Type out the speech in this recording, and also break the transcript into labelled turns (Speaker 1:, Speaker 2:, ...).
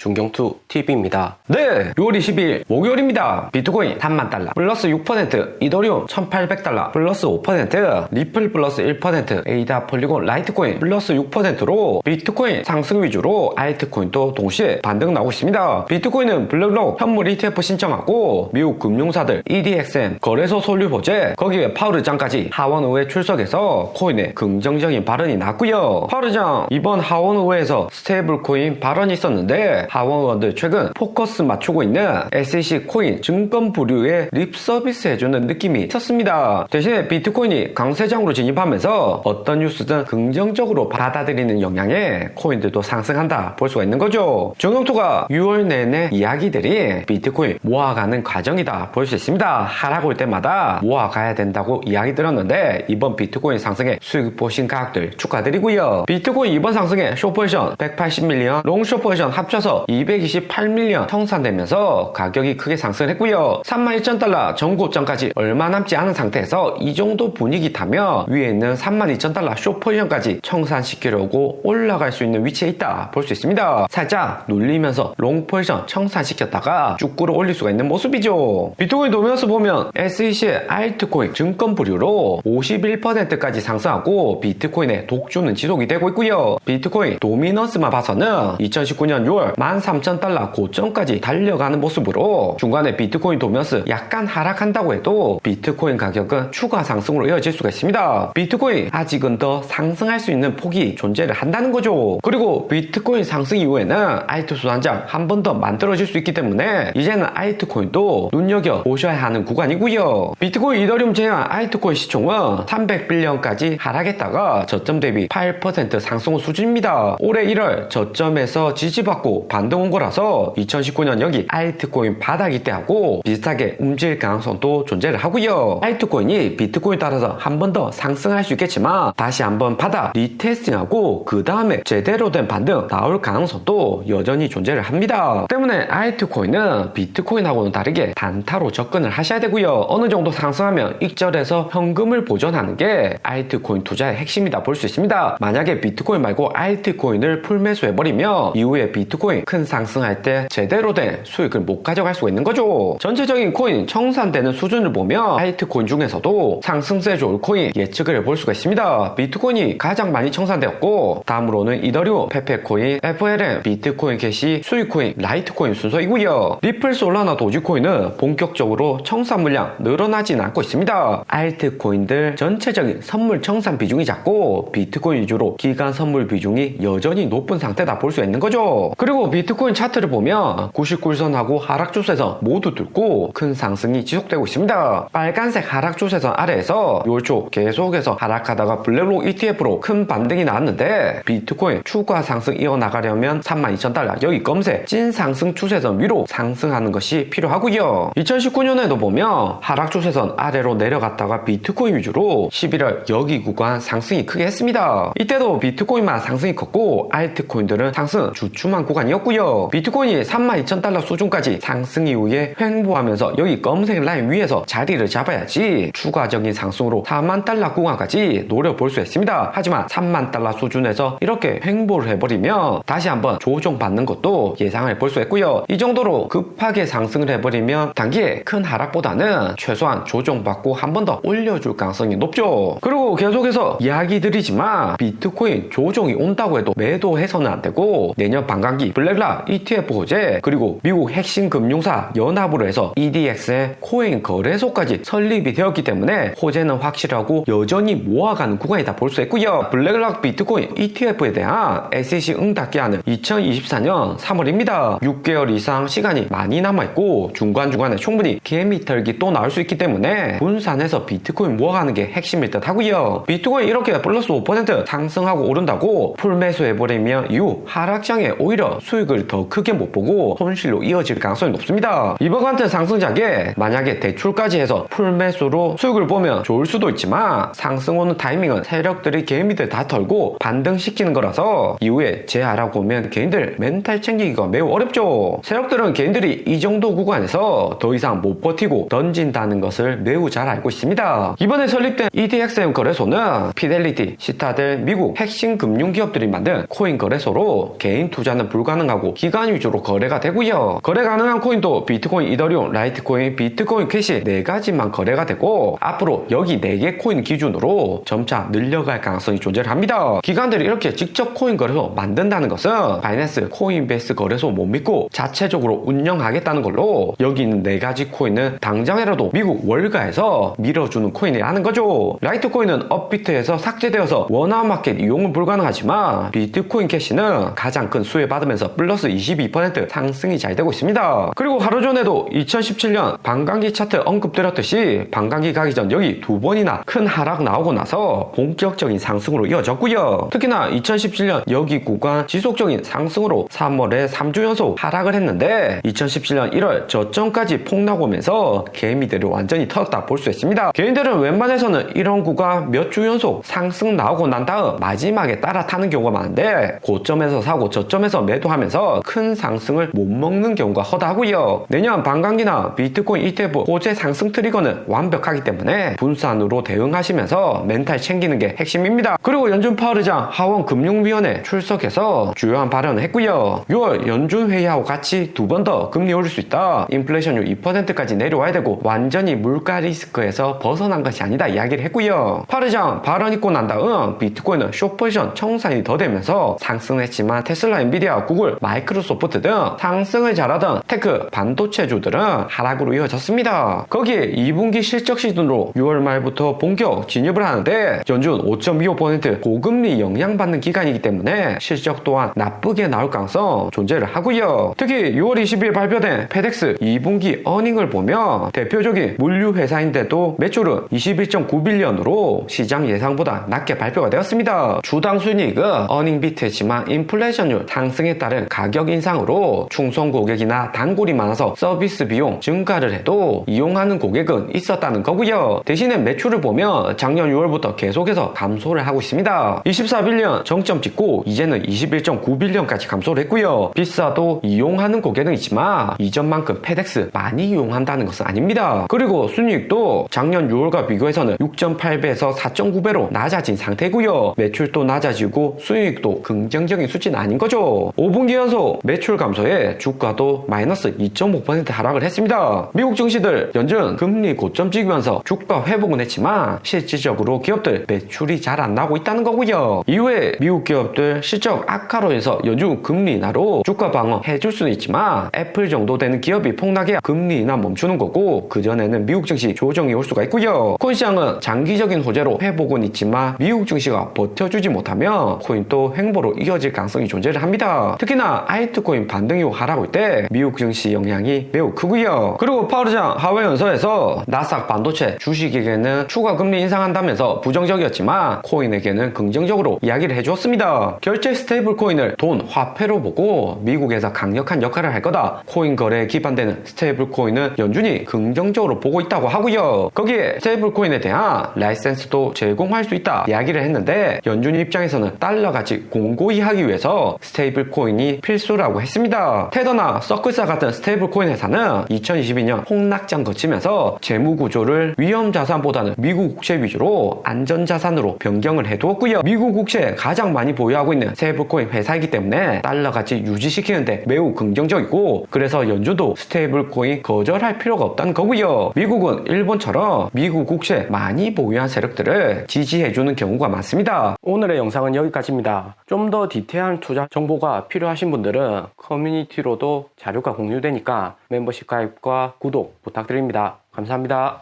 Speaker 1: 중경투 TV입니다.
Speaker 2: 네, 6월 20일 목요일입니다. 비트코인 3만 달러, 플러스 6%, 이더리움 1800달러, 플러스 5%, 리플 플러스 1%, 에이다 폴리곤 라이트코인 플러스 6%로 비트코인 상승 위주로 알트코인도 동시에 반등 나오고 있습니다. 비트코인은 블랙록 현물 ETF 신청하고 미국 금융사들 EDXM 거래소 솔류 보제 거기에 파우르장까지 하원의회 출석해서 코인에 긍정적인 발언이 났고요. 파우르장 이번 하원의회에서 스테이블 코인 발언이 있었는데 하원의원들 최근 포커스 맞추고 있는 SEC 코인 증권 부류에 립 서비스 해주는 느낌이 있었습니다. 대신에 비트코인이 강세장으로 진입하면서 어떤 뉴스든 긍정적으로 받아들이는 영향에 코인들도 상승한다 볼 수가 있는 거죠. 정영토가 6월 내내 이야기들이 비트코인 모아가는 과정이다 볼 수 있습니다. 하락 올 때마다 모아가야 된다고 이야기 들었는데 이번 비트코인 상승에 수익 보신 가격들 축하드리고요. 비트코인 이번 상승에 쇼포지션 180밀리언, 롱쇼포지션 합쳐서 228밀리언 청산되면서 가격이 크게 상승했고요. 32,000달러 전고점까지 얼마 남지 않은 상태에서 이 정도 분위기 타면 위에 있는 32,000달러 쇼포지션까지 청산시키려고 올라갈 수 있는 위치에 있다 볼 수 있습니다. 살짝 눌리면서 롱포지션 청산시켰다가 쭉 끌어 올릴 수가 있는 모습이죠. 비트코인 도면서 보면 SEC의 알트코인 증권 부류로 51%까지 상승하고 비트코인의 독주는 지속이 되고 있고요. 비트코인 도미넌스만 봐서는 2019년 6월 13,000달러 고점까지 달려가는 모습으로 중간에 비트코인 도면스 약간 하락한다고 해도 비트코인 가격은 추가 상승으로 이어질 수가 있습니다. 비트코인 아직은 더 상승할 수 있는 폭이 존재를 한다는 거죠. 그리고 비트코인 상승 이후에는 알트수 한장 한 번 더 만들어질 수 있기 때문에 이제는 알트코인도 눈여겨 보셔야 하는 구간이고요. 비트코인 이더리움 제한 알트코인 시총은 300빌리언까지 하락했다가 저점 대비 8% 상승 수준입니다. 올해 1월 저점에서 지지받고 반등 온 거라서 2019년 여기 알트코인 바닥 이때하고 비슷하게 움직일 가능성도 존재를 하고요. 알트코인이 비트코인 따라서 한 번 더 상승할 수 있겠지만 다시 한 번 바닥 리테스팅하고 그 다음에 제대로 된 반등 나올 가능성도 여전히 존재를 합니다. 때문에 알트코인은 비트코인하고는 다르게 단타로 접근을 하셔야 되고요. 어느 정도 상승하면 익절해서 현금을 보존하는 게 알트코인 투자의 핵심이다 볼 수 있습니다. 만약에 비트코인 말고 알트코인을 풀매수해버리면 이후에 비트코인 큰 상승할 때 제대로 된 수익을 못 가져갈 수가 있는 거죠. 전체적인 코인 청산되는 수준을 보면 알트코인 중에서도 상승세 좋을 코인 예측을 해볼 수가 있습니다. 비트코인이 가장 많이 청산되었고 다음으로는 이더리움, 페페코인, FLM, 비트코인 캐시, 수익코인, 라이트코인 순서이고요. 리플 솔라나 도지코인은 본격적으로 청산 물량 늘어나진 않고 있습니다. 알트코인들 전체적인 선물 청산 비중이 작고 비트코인 위주로 기간 선물 비중이 여전히 높은 상태다 볼 수 있는 거죠. 그리고 비트코인 차트를 보면 99일선하고 하락 추세선 모두 뚫고 큰 상승이 지속되고 있습니다. 빨간색 하락 추세선 아래에서 요초 계속해서 하락하다가 블랙록 ETF로 큰 반등이 나왔는데 비트코인 추가 상승 이어나가려면 32,000달러 여기 검색 찐 상승 추세선 위로 상승하는 것이 필요하고요. 2019년에도 보면 하락 추세선 아래로 내려갔다가 비트코인 위주로 11월 여기 구간 상승이 크게 했습니다. 이때도 비트코인만 상승이 컸고 알트코인들은 상승 주춤한 구간이었고 요. 비트코인이 32,000달러 수준까지 상승 이후에 횡보하면서 여기 검색 라인 위에서 자리를 잡아야지 추가적인 상승으로 4만 달러 구간까지 노려볼 수 있습니다. 하지만 3만 달러 수준에서 이렇게 횡보를 해버리면 다시 한번 조정 받는 것도 예상을 볼 수 있고요. 이 정도로 급하게 상승을 해버리면 단기에 큰 하락보다는 최소한 조정받고 한 번 더 올려줄 가능성이 높죠. 그리고 계속해서 이야기 드리지만 비트코인 조정이 온다고 해도 매도해서는 안 되고 내년 반감기 블랙 락 ETF 호재 그리고 미국 핵심 금융사 연합으로 해서 EDX의 코인 거래소까지 설립이 되었기 때문에 호재는 확실하고 여전히 모아가는 구간이다 볼 수 있고요. 블랙락 비트코인 ETF에 대한 SEC 응답기한은 2024년 3월입니다. 6개월 이상 시간이 많이 남아있고 중간중간에 충분히 개미 털기 또 나올 수 있기 때문에 분산해서 비트코인 모아가는 게 핵심일 듯 하고요. 비트코인 이렇게 플러스 5% 상승하고 오른다고 풀매수 해버리면 이후 하락장에 오히려 수익 수익을 더 크게 못 보고 손실로 이어질 가능성이 높습니다. 이번 같은 상승작에 만약에 대출까지 해서 풀매수로 수익을 보면 좋을 수도 있지만 상승 오는 타이밍은 세력들이 개미들 다 털고 반등시키는 거라서 이후에 재하라고 오면 개인들 멘탈 챙기기가 매우 어렵죠. 세력들은 개인들이 이 정도 구간에서 더 이상 못 버티고 던진다는 것을 매우 잘 알고 있습니다. 이번에 설립된 EDXM 거래소는 피델리티, 시타델, 미국 핵심 금융기업들이 만든 코인 거래소로 개인 투자는 불가능 하고 기관 위주로 거래가 되고요. 거래 가능한 코인도 비트코인, 이더리움, 라이트코인, 비트코인 캐시 네 가지만 거래가 되고 앞으로 여기 네개 코인 기준으로 점차 늘려갈 가능성이 존재를 합니다. 기관들이 이렇게 직접 코인 거래소 만든다는 것은 바이낸스 코인베이스 거래소 못 믿고 자체적으로 운영하겠다는 걸로 여기 있는 네 가지 코인은 당장이라도 미국 월가에서 밀어주는 코인이라는 거죠. 라이트코인은 업비트에서 삭제되어서 원화마켓 이용은 불가능하지만 비트코인 캐시는 가장 큰 수혜 받으면서 플러스 22% 상승이 잘 되고 있습니다. 그리고 하루 전에도 2017년 반감기 차트 언급드렸듯이 반감기 가기 전 여기 두 번이나 큰 하락 나오고 나서 본격적인 상승으로 이어졌고요. 특히나 2017년 여기 구간 지속적인 상승으로 3월에 3주 연속 하락을 했는데 2017년 1월 저점까지 폭락 오면서 개미들이 완전히 터졌다 볼 수 있습니다. 개인들은 웬만해서는 이런 구간 몇 주 연속 상승 나오고 난 다음 마지막에 따라 타는 경우가 많은데 고점에서 사고 저점에서 매도하면 서 큰 상승을 못 먹는 경우가 허다하고요. 내년 반감기나 비트코인 ETF 호재 상승 트리거는 완벽하기 때문에 분산으로 대응하시면서 멘탈 챙기는 게 핵심입니다. 그리고 연준 파월 의장 하원 금융위원회 출석해서 주요한 발언을 했고요. 6월 연준 회의하고 같이 두 번 더 금리 오를 수 있다. 인플레이션율 2%까지 내려와야 되고 완전히 물가 리스크에서 벗어난 것이 아니다 이야기를 했고요. 파르장 발언 있고 난 다음 비트코인은 쇼포지션 청산이 더 되면서 상승했지만 테슬라, 엔비디아, 구글, 마이크로소프트 등 상승을 잘하던 테크 반도체주들은 하락으로 이어졌습니다. 거기에 2분기 실적 시즌으로 6월 말부터 본격 진입을 하는데 연준 5.25% 고금리 영향받는 기간이기 때문에 실적 또한 나쁘게 나올 가능성 존재를 하고요. 특히 6월 20일 발표된 페덱스 2분기 어닝을 보면 대표적인 물류 회사인데도 매출은 21.9빌리언으로 시장 예상보다 낮게 발표가 되었습니다. 주당 순이익은 어닝 비트했지만 인플레이션율 상승에 따른 가격 인상으로 충성 고객이나 단골이 많아서 서비스 비용 증가를 해도 이용하는 고객은 있었다는 거고요. 대신에 매출을 보면 작년 6월부터 계속해서 감소를 하고 있습니다. 24빌리언 정점 찍고 이제는 21.9빌리언까지 감소를 했고요. 비싸도 이용하는 고객은 있지만 이전만큼 페덱스 많이 이용한다는 것은 아닙니다. 그리고 순이익도 작년 6월과 비교해서는 6.8배에서 4.9배로 낮아진 상태고요. 매출도 낮아지고 수익도 긍정적인 수치는 아닌 거죠. 5분기 연속 매출 감소에 주가도 마이너스 2.5% 하락을 했습니다. 미국 증시들 연준 금리 고점 찍으면서 주가 회복은 했지만 실질적으로 기업들 매출이 잘 안 나고 있다는 거고요. 이후에 미국 기업들 실적 악화로 해서 연준 금리 인하로 주가 방어 해줄 수는 있지만 애플 정도 되는 기업이 폭락해야 금리 인하 멈추는 거고 그전에는 미국 증시 조정이 올 수가 있고요. 코인 시장은 장기적인 호재로 회복은 있지만 미국 증시가 버텨주지 못하면 코인도 횡보로 이어질 가능성이 존재를 합니다. 특히나 아이트코인 반등 이후 하락할 때 미국 증시 영향이 매우 크고요. 그리고 파우르장 하회 연서에서 나스닥 반도체 주식에게는 추가 금리 인상한다면서 부정적이었지만 코인에게는 긍정적으로 이야기를 해주었습니다. 결제 스테이블 코인을 돈, 화폐로 보고 미국에서 강력한 역할을 할 거다. 코인 거래에 기반되는 스테이블 코인은 연준이 긍정적으로 보고 있다고 하고요. 거기에 스테이블 코인에 대한 라이센스도 제공할 수 있다 이야기를 했는데 연준 입장에서는 달러 가치 공고히 하기 위해서 스테이블 코인이 필수라고 했습니다. 테더나 서클사 같은 스테이블 코인 회사는 2022년 폭락장 거치면서 재무 구조를 위험 자산보다는 미국 국채 위주로 안전 자산으로 변경을 해두었고요. 미국 국채 가장 많이 보유하고 있는 스테이블 코인 회사이기 때문에 달러 가치 유지시키는데 매우 긍정적이고 그래서 연준도 스테이블 코인 거절할 필요가 없다는 거고요. 미국은 일본처럼 미국 국채 많이 보유한 세력들을 지지해주는 경우가 많습니다.
Speaker 1: 오늘의 영상은 여기까지입니다. 좀 더 디테일한 투자 정보가 필요 하신 분들은 커뮤니티로도 자료가 공유되니까 멤버십 가입과 구독 부탁드립니다. 감사합니다.